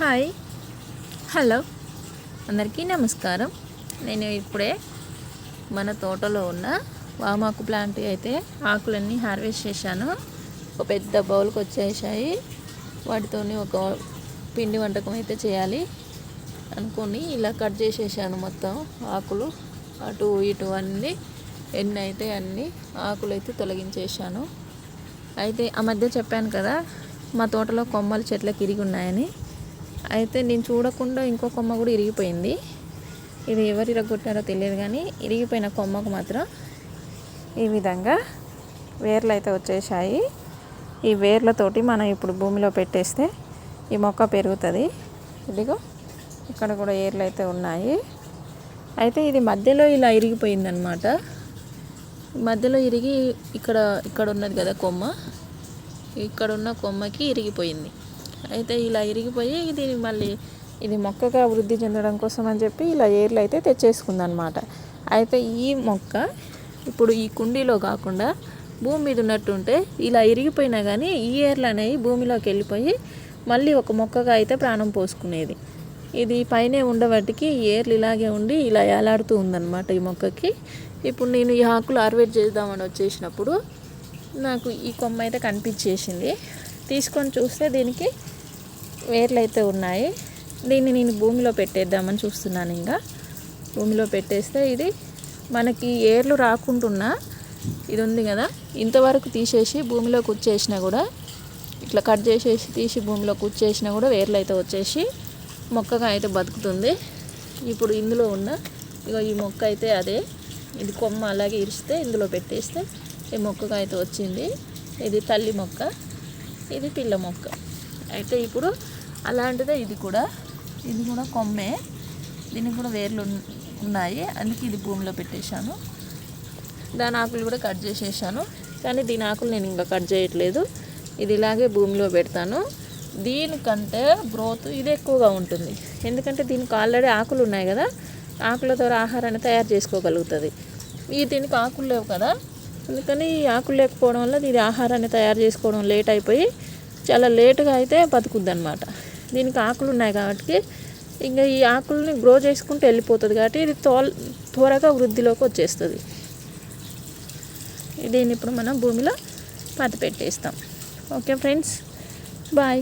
Hi. Hello. అందరికీ నమస్కారం. నేను ఇప్పుడే మన తోటలో ఉన్న వామాకు ప్లాంట్ అయితే ఆకులన్నీ హార్వెస్ట్ చేశాను. ఒక పెద్ద బౌల్కి వచ్చేసాయి. వాటితోని ఒక పిండి వంటకం అయితే చేయాలి అనుకొని ఇలా కట్ చేసేసాను మొత్తం ఆకులు. అటు ఇటు అన్నీ ఎన్ని అయితే అన్ని ఆకులు అయితే తొలగించేసాను. అయితే ఆ మధ్య చెప్పాను కదా మా తోటలో కొమ్మలు చెట్లకు ఇరిగి ఉన్నాయని. అయితే నేను చూడకుండా ఇంకో కొమ్మ కూడా ఇరిగిపోయింది. ఇది ఎవరు ఇరగొట్టారో తెలియదు కానీ ఇరిగిపోయిన కొమ్మకు మాత్రం ఈ విధంగా వేర్లు అయితే వచ్చేసాయి. ఈ వేర్లతోటి మనం ఇప్పుడు భూమిలో పెట్టేస్తే ఈ మొక్క పెరుగుతుంది. ఇదిగో ఇక్కడ కూడా ఏర్లు అయితే ఉన్నాయి. అయితే ఇది మధ్యలో ఇలా ఇరిగిపోయిందనమాట మధ్యలో ఇరిగి ఇక్కడ ఇక్కడ ఉన్నది కదా కొమ్మ. ఇక్కడ ఉన్న కొమ్మకి ఇరిగిపోయింది. అయితే ఇలా ఇరిగిపోయి ఇది మళ్ళీ ఇది మొక్కగా వృద్ధి చెందడం కోసం అని చెప్పి ఇలా ఏర్లు అయితే తెచ్చేసుకుందనమాట. అయితే ఈ మొక్క ఇప్పుడు ఈ కుండీలో కాకుండా భూమి మీద ఉన్నట్టుంటే ఇలా ఇరిగిపోయినా కానీ ఈ ఏర్లు అనేవి భూమిలోకి వెళ్ళిపోయి మళ్ళీ ఒక మొక్కగా అయితే ప్రాణం పోసుకునేది. ఇది పైనే ఉండబట్టికి ఏర్లు ఇలాగే ఉండి ఇలా ఏలాడుతూ ఉందన్నమాట ఈ మొక్కకి. ఇప్పుడు నేను ఈ ఆకులు ఆర్వేట్ చేద్దామని వచ్చేసినప్పుడు నాకు ఈ కొమ్మ అయితే కనిపించేసింది. తీసుకొని చూస్తే దీనికి వేర్లు అయితే ఉన్నాయి. దీన్ని నేను భూమిలో పెట్టేద్దామని చూస్తున్నాను ఇంకా. భూమిలో పెట్టేస్తే ఇది మనకి ఏర్లు రాకుంటున్నా ఇది ఉంది కదా. ఇంతవరకు తీసేసి భూమిలో కూర్చేసినా కూడా ఇట్లా కట్ చేసేసి తీసి భూమిలో కూర్చేసినా కూడా వేర్లు అయితే వచ్చేసి మొక్కగా అయితే బతుకుతుంది. ఇప్పుడు ఇందులో ఉన్న ఇగో ఈ మొక్క అయితే అదే. ఇది కొమ్మ అలాగే ఇరిస్తే ఇందులో పెట్టేస్తే ఈ మొక్కగా అయితే వచ్చింది. ఇది తల్లి మొక్క ఇది పిల్ల మొక్క. అయితే ఇప్పుడు అలాంటిదే ఇది కూడా. ఇది కూడా కొమ్మే. దీనికి కూడా వేర్లు ఉన్నాయి. అందుకే ఇది భూమిలో పెట్టేశాను. దాని ఆకులు కూడా కట్ చేసేసాను. కానీ దీని ఆకులు నేను ఇంకా కట్ చేయట్లేదు. ఇది ఇలాగే భూమిలో పెడతాను. దీనికంటే గ్రోత్ ఇది ఎక్కువగా ఉంటుంది. ఎందుకంటే దీనికి ఆల్రెడీ ఆకులు ఉన్నాయి కదా. ఆకుల ద్వారా ఆహారాన్ని తయారు చేసుకోగలుగుతుంది. ఈ దీనికి ఆకులు లేవు కదా. అందుకని ఈ ఆకులు లేకపోవడం వల్ల దీని ఆహారాన్ని తయారు చేసుకోవడం లేట్ అయిపోయి చాలా లేటుగా అయితే బతుకుద్ది అనమాట దీనికి ఆకులు ఉన్నాయి కాబట్టి ఇంకా ఈ ఆకుల్ని గ్రో చేసుకుంటూ వెళ్ళిపోతుంది కాబట్టి ఇది తోల్ త్వరగా వృద్ధిలోకి వచ్చేస్తుంది. దీన్ని ఇప్పుడు మనం భూమిలో పాతి పెట్టేస్తాం. Okay friends bye